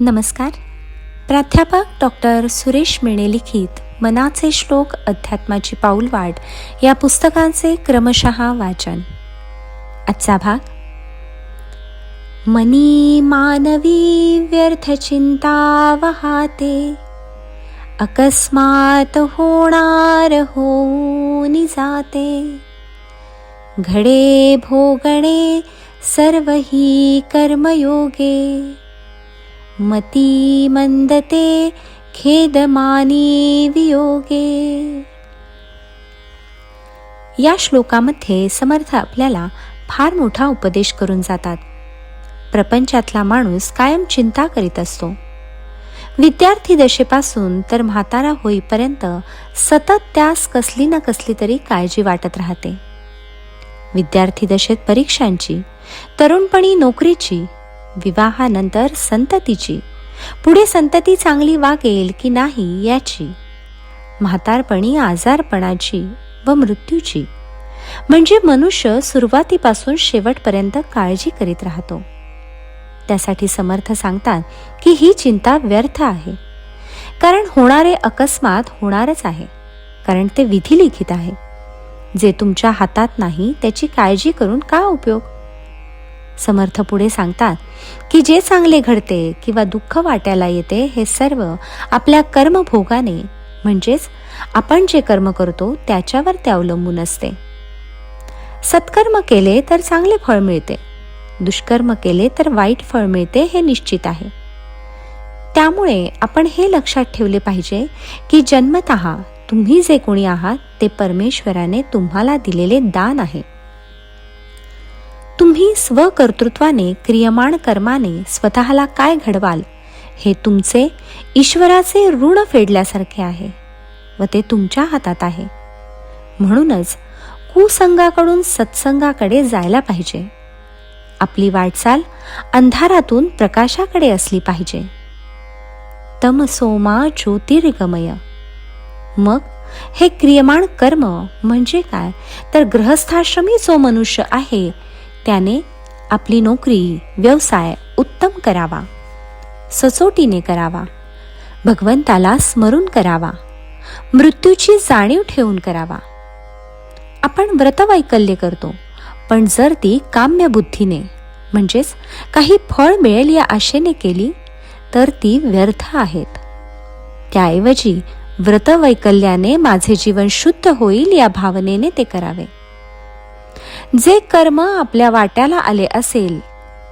नमस्कार. प्राध्यापक डॉक्टर सुरेश मेणे लिखित मनाचे श्लोक अध्यात्माची पाऊलवाट या पुस्तकांचे क्रमशः वाचन. आजचा भाग. मनी मानवी व्यर्थ चिंता वहाते अकस्मात होणार होऊन जाते. घडे भोगणे सर्व ही कर्मयोगे मती मंदते खेदमानी वियोगे. या श्लोकामध्ये समर्थ आपल्याला फार मोठा उपदेश करून जातात. प्रपंचातला माणूस कायम चिंता करीत असतो. विद्यार्थी दशेपासून तर म्हातारा होईपर्यंत सतत त्यास कसली ना कसली तरी काळजी वाटत राहते. विद्यार्थी दशेत परीक्षांची तरुणपणी नोकरीची विवाहानंतर संततीची. पुढे संतती चांगली वागेल की नाही याची. म्हातारपणी आजारपणाची व मृत्यूची. म्हणजे मनुष्य सुरुवातीपासून शेवटपर्यंत काळजी करीत राहतो. त्यासाठी समर्थ सांगतात की ही चिंता व्यर्थ आहे. कारण होणारे अकस्मात होणारच आहे. कारण ते विधी लिखित आहे. जे तुमच्या हातात नाही त्याची काळजी करून का उपयोग? समर्थ पुढे सांगतात की जे चांगले घडते किंवा दुःख वाट्याला येते हे सर्व आपल्या कर्मभोगाने. म्हणजेच आपण जे कर्म करतो त्याच्यावर ते अवलंबून असते. सत्कर्म केले तर चांगले फळ मिळते. दुष्कर्म केले तर वाईट फळ मिळते हे निश्चित आहे. त्यामुळे आपण हे लक्षात ठेवले पाहिजे की जन्मत तुम्ही जे कोणी आहात ते परमेश्वराने तुम्हाला दिलेले दान आहे. तुम्ही स्वकर्तृत्वाने क्रियमाण कर्माने स्वतःला काय घडवाल हे तुमचे ईश्वराचे ऋण फेडल्यासारखे आहे व ते तुमच्या हातात आहे. म्हणूनच कुसंगाकडून सत्संगाकडे जायला पाहिजे. आपली वाटचाल अंधारातून प्रकाशाकडे असली पाहिजे. तमसोमा ज्योतिर्गमय. मग हे क्रियमाण कर्म म्हणजे काय? तर ग्रहस्थाश्रमी जो मनुष्य आहे त्याने आपली नोकरी व्यवसाय उत्तम करावा सचोटीने करावा भगवंताला स्मरून करावा मृत्यूची जाणीव ठेवून करावा. आपण व्रतवैकल्य करतो पण जर ती काम्य बुद्धीने म्हणजेच काही फळ मिळेल या आशेने केली तर ती व्यर्थ आहेत. त्याऐवजी व्रतवैकल्याने माझे जीवन शुद्ध होईल या भावनेने ते करावे. जे कर्म आपल्या वाट्याला आले असेल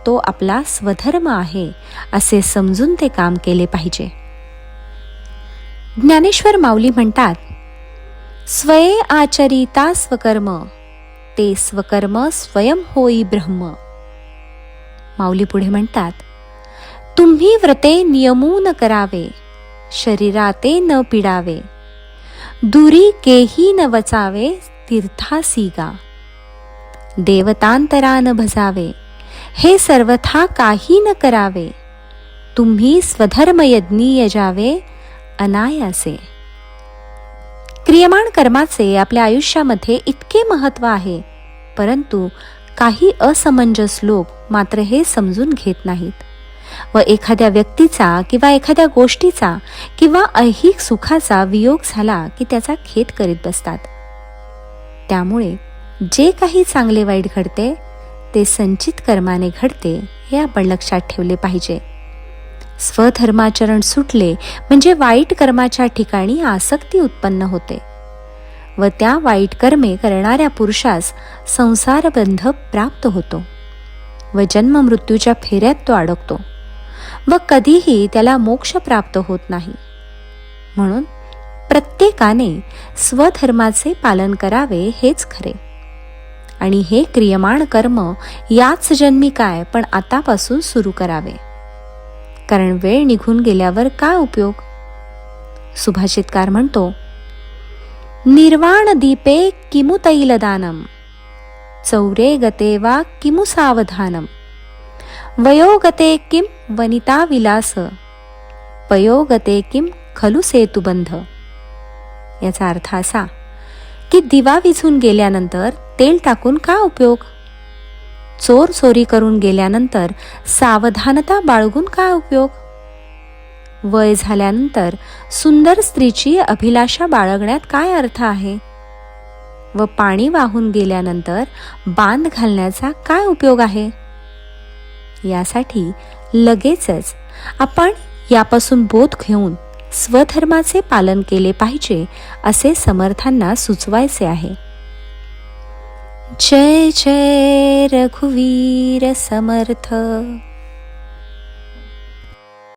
तो आपला स्वधर्म आहे असे समजून ते काम केले पाहिजे. ज्ञानेश्वर माऊली म्हणतात स्वये आचरिता स्वकर्म ते स्वकर्म स्वयं होई ब्रह्म. माऊली पुढे म्हणतात तुम्ही व्रते नियमून करावे शरीराते न पिडावे दुरी केही न वचावे तीर्थासी गा देवतांतरान भजावे. हे सर्वथा काही न करावे. तुम्ही स्वधर्म यज्ञी यजावे अनायासे. क्रियमाण कर्माचे आपल्या आयुष्यामध्ये इतके महत्त्व आहे परंतु काही असमंजस लोक मात्र हे समजून घेत नाहीत. व एखाद्या व्यक्तीचा किंवा एखाद्या गोष्टीचा किंवा ऐहिक सुखाचा वियोग झाला की त्याचा खेद करीत बसतात. त्यामुळे जे काही चांगले वाईट घडते ते संचित कर्माने घडते हे आपण लक्षात ठेवले पाहिजे. स्वधर्माचरण सुटले म्हणजे वाईट कर्माच्या ठिकाणी आसक्ती उत्पन्न होते. व त्या वाईट कर्मे करणाऱ्या पुरुषास संसारबंध प्राप्त होतो. व जन्म मृत्यूच्या फेऱ्यात तो अडकतो. व कधीही त्याला मोक्ष प्राप्त होत नाही. म्हणून प्रत्येकाने स्वधर्माचे पालन करावे हेच खरे. आणि हे क्रियमाण कर्म याच जन्मी काय पण आतापासून सुरू करावे. कारण वेळ निघून गेल्यावर काय उपयोग? सुभाषितकार म्हणतो निर्वाण दीपे किमु तैलदानम चौरे गते वा किमु सावधानम वयोगते किम वनिता विलास पयोगते किम खलु सेतुबंध. याचा अर्थ असा की दिवा विझून गेल्यानंतर तेल टाकून का उपयोग? चोर चोरी करून गेल्यानंतर सावधानता बाळगून काय उपयोग? वय झाल्यानंतर सुंदर स्त्रीची अभिलाषा बाळगण्यात काय अर्थ आहे? व पाणी वाहून गेल्यानंतर बांध घालण्याचा काय उपयोग आहे? यासाठी लगेचच आपण यापासून बोध घेऊन स्वधर्माचे पालन केले पाहिजे असे समर्थांना सुचवायचे आहे. जय जय रघुवीर समर्थ.